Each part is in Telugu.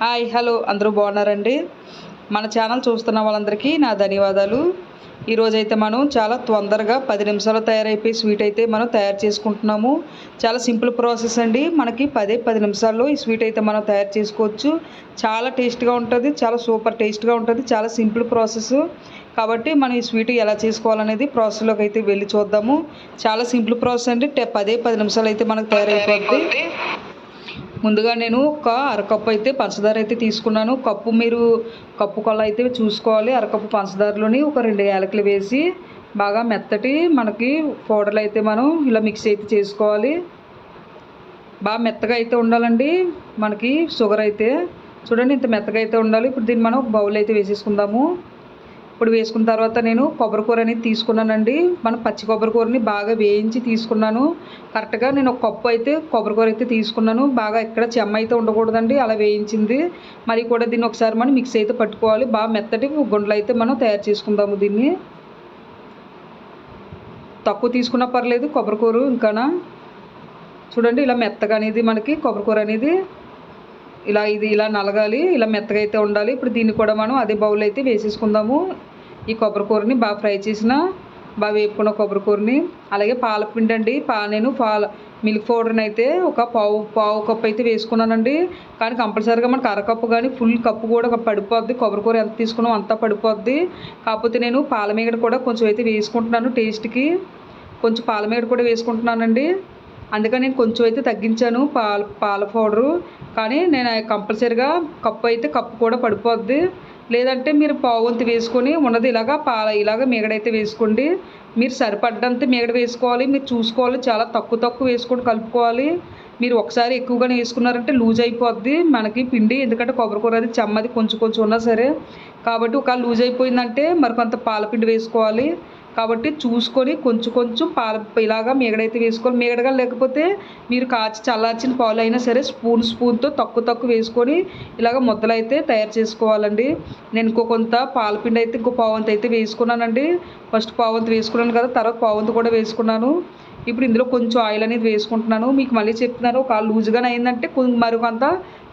Hi hello. అందరూ బాగున్నారండి? మన ఛానల్ చూస్తున్న వాళ్ళందరికీ నా ధన్యవాదాలు. ఈరోజైతే మనం చాలా తొందరగా పది నిమిషాలు తయారైపోయి స్వీట్ అయితే మనం తయారు చేసుకుంటున్నాము. చాలా సింపుల్ ప్రాసెస్ అండి. మనకి పదే పది నిమిషాల్లో ఈ స్వీట్ అయితే మనం తయారు చేసుకోవచ్చు. చాలా టేస్ట్గా ఉంటుంది చాలా సూపర్ టేస్ట్గా ఉంటుంది చాలా సింపుల్ ప్రాసెస్. కాబట్టి మనం ఈ స్వీట్ ఎలా చేసుకోవాలనేది ప్రాసెస్లోకి అయితే వెళ్ళి చూద్దాము. చాలా సింపుల్ ప్రాసెస్ అండి. పదే పది నిమిషాలు అయితే మనకు తయారైపోతుంది ముందుగా నేను ఒక అరకప్పు అయితే పంచదార అయితే తీసుకున్నాను. కప్పు మీరు కప్పు కొల అయితే చూసుకోవాలి. అరకప్పు పంచదారలోని ఒక రెండు యాలకులు వేసి బాగా మెత్తటి మనకి పౌడర్లు అయితే మనం ఇలా మిక్స్ అయితే చేసుకోవాలి. బాగా మెత్తగా అయితే ఉండాలండి. మనకి షుగర్ అయితే చూడండి ఇంత మెత్తగా అయితే ఉండాలి. ఇప్పుడు దీన్ని మనం ఒక బౌల్ అయితే వేసేసుకుందాము. ఇప్పుడు వేసుకున్న తర్వాత నేను కొబ్బరి కూర అనేది తీసుకున్నానండి. మన పచ్చి కొబ్బరి కూరని బాగా వేయించి తీసుకున్నాను. కరెక్ట్గా నేను ఒక కప్పు అయితే కొబ్బరి కూర అయితే తీసుకున్నాను. బాగా ఎక్కడ చెమ్మ అయితే ఉండకూడదండి. అలా వేయించింది. మరి కూడా దీన్ని ఒకసారి మనం మిక్స్ అయితే పట్టుకోవాలి. బాగా మెత్తటి గుండ్లు అయితే మనం తయారు చేసుకుందాము దీన్ని. తక్కువ తీసుకున్నా పర్లేదు కొబ్బరి కూర ఇంకానా. చూడండి ఇలా మెత్తగా అనేది మనకి కొబ్బరి కూర అనేది ఇలా ఇది ఇలా నలగాలి ఇలా మెత్తగా అయితే ఉండాలి. ఇప్పుడు దీన్ని కూడా మనం అదే బౌల్ అయితే వేసేసుకుందాము. ఈ కొబ్బరి కూరని బాగా ఫ్రై చేసిన బాగా వేపుకున్న కొబ్బరి కూరని. అలాగే పాలపిండి అండి. పా నేను పాల మిల్క్ పౌడర్ని అయితే ఒక పావు పావు కప్పు అయితే వేసుకున్నానండి. కానీ కంపల్సరీగా మనకు అరకప్పు కానీ ఫుల్ కప్పు కూడా పడిపోద్ది. కొబ్బరి కూర ఎంత తీసుకున్నాం అంతా పడిపోద్ది. కాకపోతే నేను పాలమీగడ కూడా కొంచెం అయితే వేసుకుంటున్నాను టేస్ట్కి. కొంచెం పాలమీగడ కూడా వేసుకుంటున్నానండి. అందుకని నేను కొంచెం అయితే తగ్గించాను పాల పాల పౌడరు. కానీ నేను కంపల్సరీగా కప్పు అయితే కప్పు కూడా పడిపోద్ది. లేదంటే మీరు పావుంతి వేసుకొని ఉన్నది ఇలాగా పాల ఇలాగ మీగడైతే వేసుకోండి. మీరు సరిపడ్డంత మీగడ వేసుకోవాలి మీరు చూసుకోవాలి చాలా తక్కువ తక్కువ వేసుకొని కలుపుకోవాలి. మీరు ఒకసారి ఎక్కువగానే వేసుకున్నారంటే లూజ్ అయిపోద్ది. మనకి పిండి ఎందుకంటే కొబ్బరి కూర అది చెమ్మది కొంచెం కొంచెం ఉన్నా సరే. కాబట్టి ఒక లూజ్ అయిపోయిందంటే మరి కొంత పాలపిండి వేసుకోవాలి. కాబట్టి చూసుకొని కొంచెం కొంచెం పాల ఇలాగా మీగడైతే వేసుకోవాలి. మీగడగా లేకపోతే మీరు కాచి చల్లార్చిన పాలు అయినా సరే స్పూన్ స్పూన్తో తక్కువ తక్కువ వేసుకొని ఇలాగ ముద్దలు అయితే తయారు చేసుకోవాలండి. నేను ఇంకో కొంత పాలపిండి అయితే ఇంకో పావంత అయితే వేసుకున్నానండి. ఫస్ట్ పావంత వేసుకున్నాను కదా తర్వాత పావంత కూడా వేసుకున్నాను. ఇప్పుడు ఇందులో కొంచెం ఆయిల్ అనేది వేసుకుంటున్నాను. మీకు మళ్ళీ చెప్తున్నాను ఒక లూజ్గానే అయిందంటే కొంచెం మరికొంత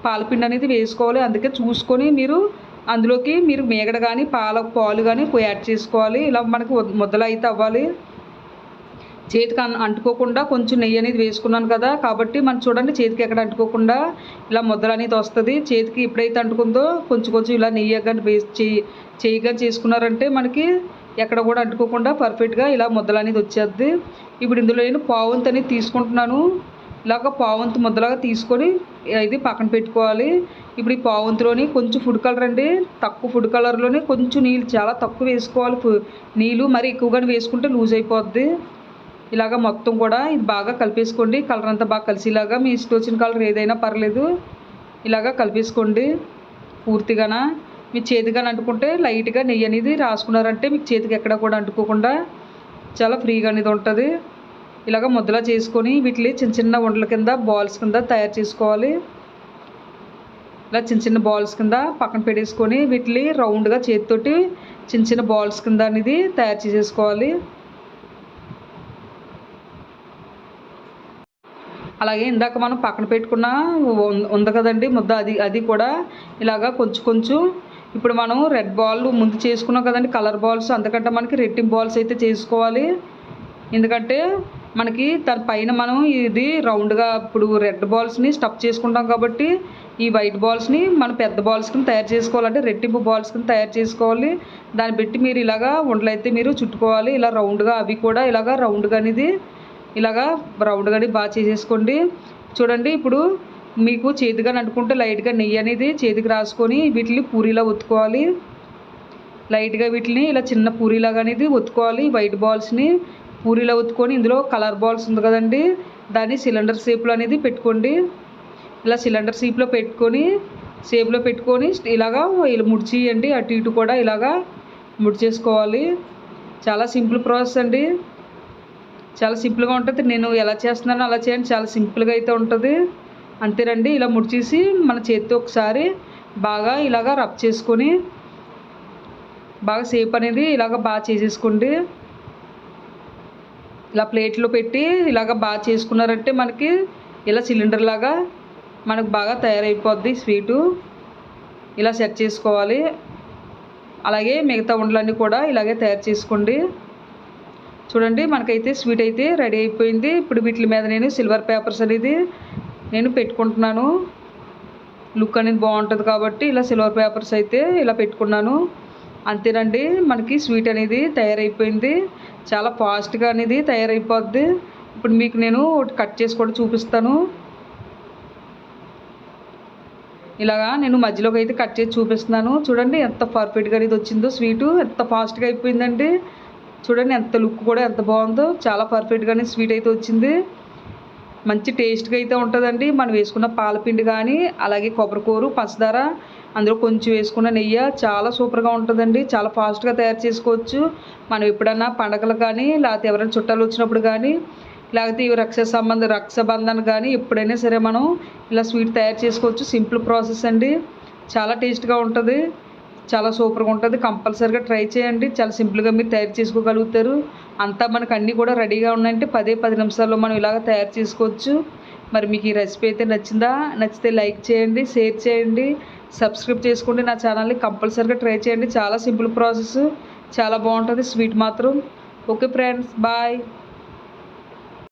పాలపిండి అనేది వేసుకోవాలి. అందుకే చూసుకొని మీరు అందులోకి మీరు మేగడ కానీ పాల పాలు కానీ యాడ్ చేసుకోవాలి. ఇలా మనకి ముద్దలు అయితే అవ్వాలి. చేతికి అంటుకోకుండా కొంచెం నెయ్యి అనేది వేసుకున్నాను కదా కాబట్టి మనం చూడండి చేతికి ఎక్కడ అంటుకోకుండా ఇలా ముద్దలు అనేది వస్తుంది. చేతికి ఎప్పుడైతే అంటుకుందో కొంచెం కొంచెం ఇలా నెయ్యి కానీ వేసి చేయి చేయి చేసుకున్నారంటే మనకి ఎక్కడ కూడా అంటుకోకుండా పర్ఫెక్ట్గా ఇలా ముద్దలు అనేది వచ్చేది ఇప్పుడు ఇందులో నేను పావంత్ అనేది తీసుకుంటున్నాను. ఇలాగ పావంతు ముద్దలాగా తీసుకొని ఇది పక్కన పెట్టుకోవాలి. ఇప్పుడు ఈ పావంతులోని కొంచెం ఫుడ్ కలర్ అండి. తక్కువ ఫుడ్ కలర్లోనే కొంచెం నీళ్ళు చాలా తక్కువ వేసుకోవాలి. నీళ్ళు మరి ఎక్కువగానే వేసుకుంటే లూజ్ అయిపోద్ది. ఇలాగ మొత్తం కూడా ఇది బాగా కలిపేసుకోండి. కలర్ అంతా బాగా కలిసేలాగా మీ ఇష్టం వచ్చిన కలర్ ఏదైనా పర్లేదు. ఇలాగ కలిపేసుకోండి. పూర్తిగాన. మీ చేతిగాని అంటుకుంటే లైట్గా నెయ్యి అనేది రాసుకున్నారంటే మీకు చేతికి ఎక్కడ కూడా అంటుకోకుండా చాలా ఫ్రీగా అనేది ఉంటుంది. ఇలాగ ముద్దలా చేసుకొని వీటిని చిన్న చిన్న ఉండల కింద బాల్స్ కింద తయారు చేసుకోవాలి. ఇలా చిన్న చిన్న బాల్స్ కింద పక్కన పెట్టేసుకొని వీటిని రౌండ్గా చేతితోటి చిన్న చిన్న బాల్స్ కింద అనేది తయారు చేసేసుకోవాలి. అలాగే ఇందాక మనం పక్కన పెట్టుకున్న ఉంది కదండి ముద్ద అది అది కూడా ఇలాగా కొంచెం కొంచెం ఇప్పుడు మనం రెడ్ బాల్ ముందు చేసుకున్నాం కదండి కలర్ బాల్స్ అందుకంటే మనకి రెట్టింపు బాల్స్ అయితే చేసుకోవాలి. ఎందుకంటే మనకి దాని పైన మనం ఇది రౌండ్గా ఇప్పుడు రెడ్ బాల్స్ని స్టఫ్ చేసుకుంటాం కాబట్టి ఈ వైట్ బాల్స్ని మనం పెద్ద బాల్స్ కింద తయారు చేసుకోవాలంటే రెట్టింపు బాల్స్ కింద తయారు చేసుకోవాలి. దాన్ని బట్టి మీరు ఇలాగా ఉండలైతే మీరు చుట్టుకోవాలి. ఇలా రౌండ్గా అవి కూడా ఇలాగా రౌండ్గా అనేది ఇలాగా రౌండ్గా బాగా చేసేసుకోండి. చూడండి ఇప్పుడు మీకు చేతిగా నడుకుంటే లైట్గా నెయ్యి అనేది చేతికి రాసుకొని వీటిని పూరిలా ఒత్తుకోవాలి. లైట్గా వీటిని ఇలా చిన్న పూరిలాగా అనేది ఒత్తుకోవాలి. వైట్ బాల్స్ని పూరీలు ఒత్తుకొని ఇందులో కలర్ బాల్స్ ఉంది కదండి. దాన్ని సిలిండర్ షేప్లో అనేది పెట్టుకోండి. ఇలా సిలిండర్ షేప్లో పెట్టుకొని షేప్లో పెట్టుకొని ఇలాగా ఇలా ముడిచేయండి. అటు ఇటు కూడా ఇలాగా ముడిచేసుకోవాలి. చాలా సింపుల్ ప్రాసెస్ అండి. చాలా సింపుల్గా ఉంటుంది. నేను ఎలా చేస్తున్నానో అలా చేయండి. చాలా సింపుల్గా అయితే ఉంటుంది. అంతేనండి. ఇలా ముడిచేసి మన చేతితో ఒకసారి బాగా ఇలాగా రబ్ చేసుకొని బాగా సేప్ అనేది ఇలాగ బాగా చేసేసుకోండి. ఇలా ప్లేట్లో పెట్టి ఇలాగ బాగా చేసుకున్నారంటే మనకి ఇలా సిలిండర్ లాగా మనకు బాగా తయారైపోద్ది స్వీటు. ఇలా సెట్ చేసుకోవాలి. అలాగే మిగతా ఉండలన్నీ కూడా ఇలాగే తయారు చేసుకోండి. చూడండి మనకైతే స్వీట్ అయితే రెడీ అయిపోయింది. ఇప్పుడు వీటి మీద నేను సిల్వర్ పేపర్స్ అనేది నేను పెట్టుకుంటున్నాను. లుక్ అనేది బాగుంటుంది కాబట్టి ఇలా సిల్వర్ పేపర్స్ అయితే ఇలా పెట్టుకున్నాను. అంతేనండి మనకి స్వీట్ అనేది తయారైపోయింది. చాలా ఫాస్ట్గా అనేది తయారైపోద్ది. ఇప్పుడు మీకు నేను ఒకటి కట్ చేసి కూడా చూపిస్తాను. ఇలాగా నేను మధ్యలోకి అయితే కట్ చేసి చూపిస్తున్నాను. చూడండి ఎంత పర్ఫెక్ట్గా అనేది వచ్చిందో స్వీటు. ఎంత ఫాస్ట్గా అయిపోయిందండి. చూడండి ఎంత లుక్ కూడా ఎంత బాగుందో. చాలా పర్ఫెక్ట్గానే స్వీట్ అయితే వచ్చింది. మంచి టేస్ట్గా అయితే ఉంటుందండి. మనం వేసుకున్న పాలపిండి కానీ అలాగే కొబ్బరికూరు పంచదార అందులో కొంచెం వేసుకున్న నెయ్యి చాలా సూపర్గా ఉంటుందండి. చాలా ఫాస్ట్గా తయారు చేసుకోవచ్చు. మనం ఎప్పుడన్నా పండగలు కానీ లేకపోతే ఎవరైనా చుట్టాలు వచ్చినప్పుడు కానీ లేకపోతే ఇవి రక్ష సంబంధ రక్షబంధన్ కానీ ఎప్పుడైనా సరే మనం ఇలా స్వీట్ తయారు చేసుకోవచ్చు. సింపుల్ ప్రాసెస్ అండి. చాలా టేస్ట్గా ఉంటుంది. చాలా సూపర్గా ఉంటుంది. కంపల్సరీగా ట్రై చేయండి. చాలా సింపుల్గా మీరు తయారు చేసుకోగలుగుతారు. అంతా మనకు అన్నీ కూడా రెడీగా ఉన్నాయంటే పదే పది నిమిషాల్లో మనం ఇలాగ తయారు చేసుకోవచ్చు. మరి మీకు ఈ రెసిపీ అయితే నచ్చిందా? నచ్చితే లైక్ చేయండి షేర్ చేయండి సబ్స్క్రైబ్ చేసుకోండి. నా ఛానల్ని కంపల్సరీగా ట్రై చేయండి. చాలా సింపుల్ ప్రాసెస్. చాలా బాగుంటుంది. స్వీట్ మాత్రం. Okay friends bye.